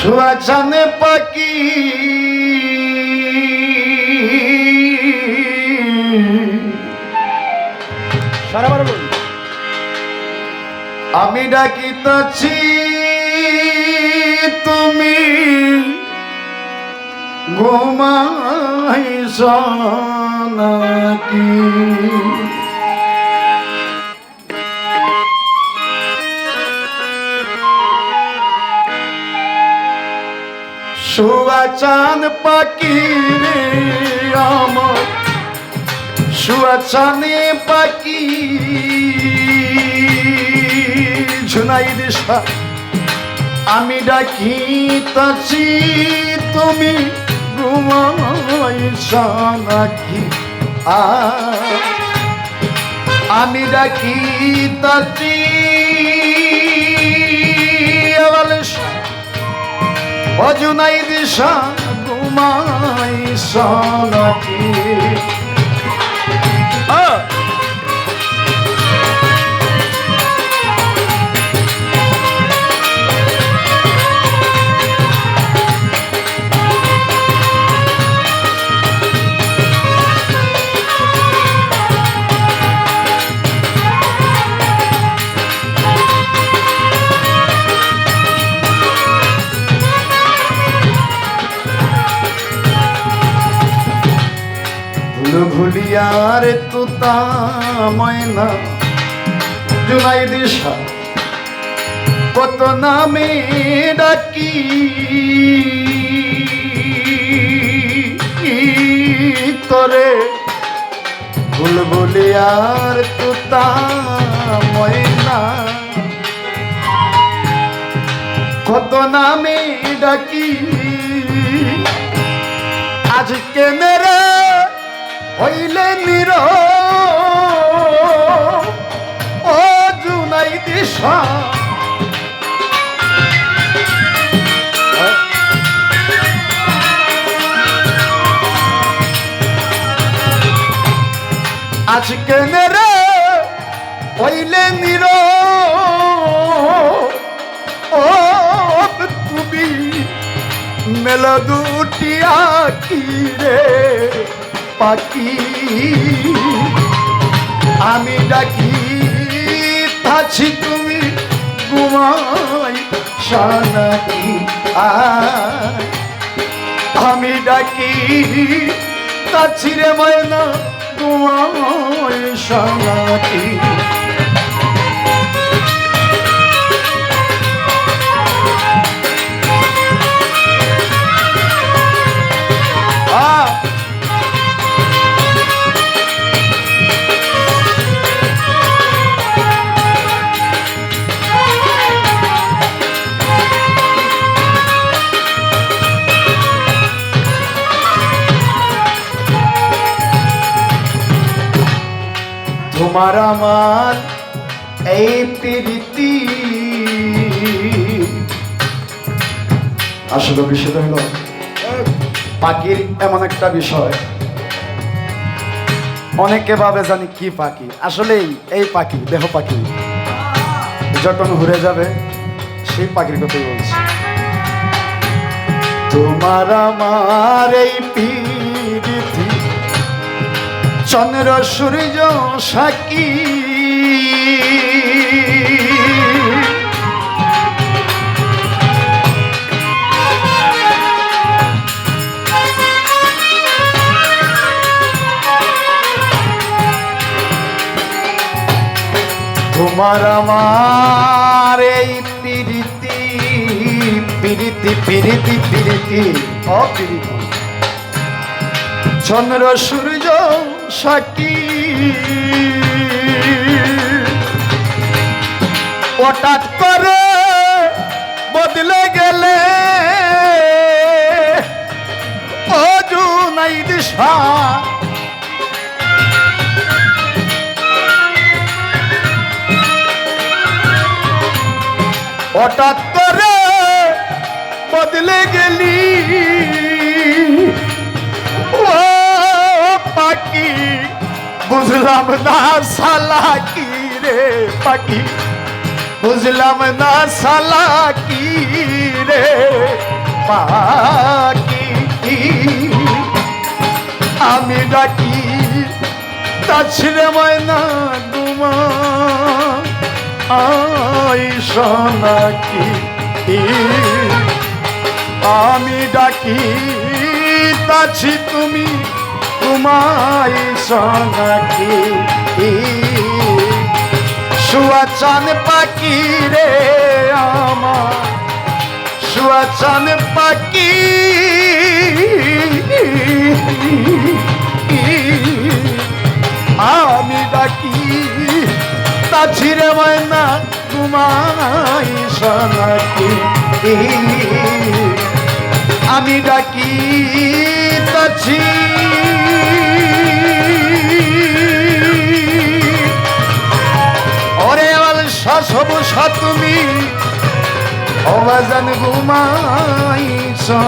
সুয়াচানে পাখি। সারাবার বলুন। আমি ডাকিতেছি তুমি ঘুমাইছ নাকি? সুয়াচান পাখি রে আমার সুয়াচানে পাখি। ঝুনাই দিশা আমি ডাকি তাছি, তুমি ঘুমাইছ নাকি আমি ডাকি তাছি অজুনাই দিশা ঘুমাইছ নাকি ভুল ভুলিয়ার তুতা ময়না। জুলাই দিশা, কত নামে ডাকি। তরে ভুল ভুলিয়ার তুতা ময়না। কত নামে ডাকি। আজকে মেরে হইলে নির ও জুনাই দিশা। আজকে মেরে হইলে নির ও তুমি মেলা দুটি আখি রে? পাখি আমি ডাকি আছি তুমি ঘুমাই সানাকি আমি ডাকি তাছি রে ময়না ঘুমাই সানাকি তোমার আমার এই প্রীতি। আসলে বিষয়টা হলো, পাখির এমন একটা বিষয়। অনেকে ভাবে জানি কি পাখি। আসলেই এই পাখি, দেহ পাখি। যখন ঘুরে যাবে, সেই পাখির কথাই বলছি। তোমার আমার এই প্রীতি। চন্দ্র সূর্য সাকি। তোমার আমার এই পিরিতি পিরিতি পিরিতি পিরিতি অপিরিতি। চন্দ্র সূর্য সাকি হঠাৎ করে বদলে গেলে ও জুনাই দিশা। হঠাৎ করে বদলে গেলি বুঝলাম না সালা কি রে পাখি? বুঝলাম না সালা কি রে পাখি? আমি ডাকি তা ছিঁড়ে ময়না গুমা আই সোনাকি আমি ডাকি তাছি তুমি তোমায় সোনাকি শুয়া চান পাখি রে আমার, শুয়া চান পাখি। আমি ডাকি তা ছিঁড়ে ময়না, তোমায় সোনাকি আমি ডাকি তাছি ওরে সব তুমি অবাজান ঘুমাই সে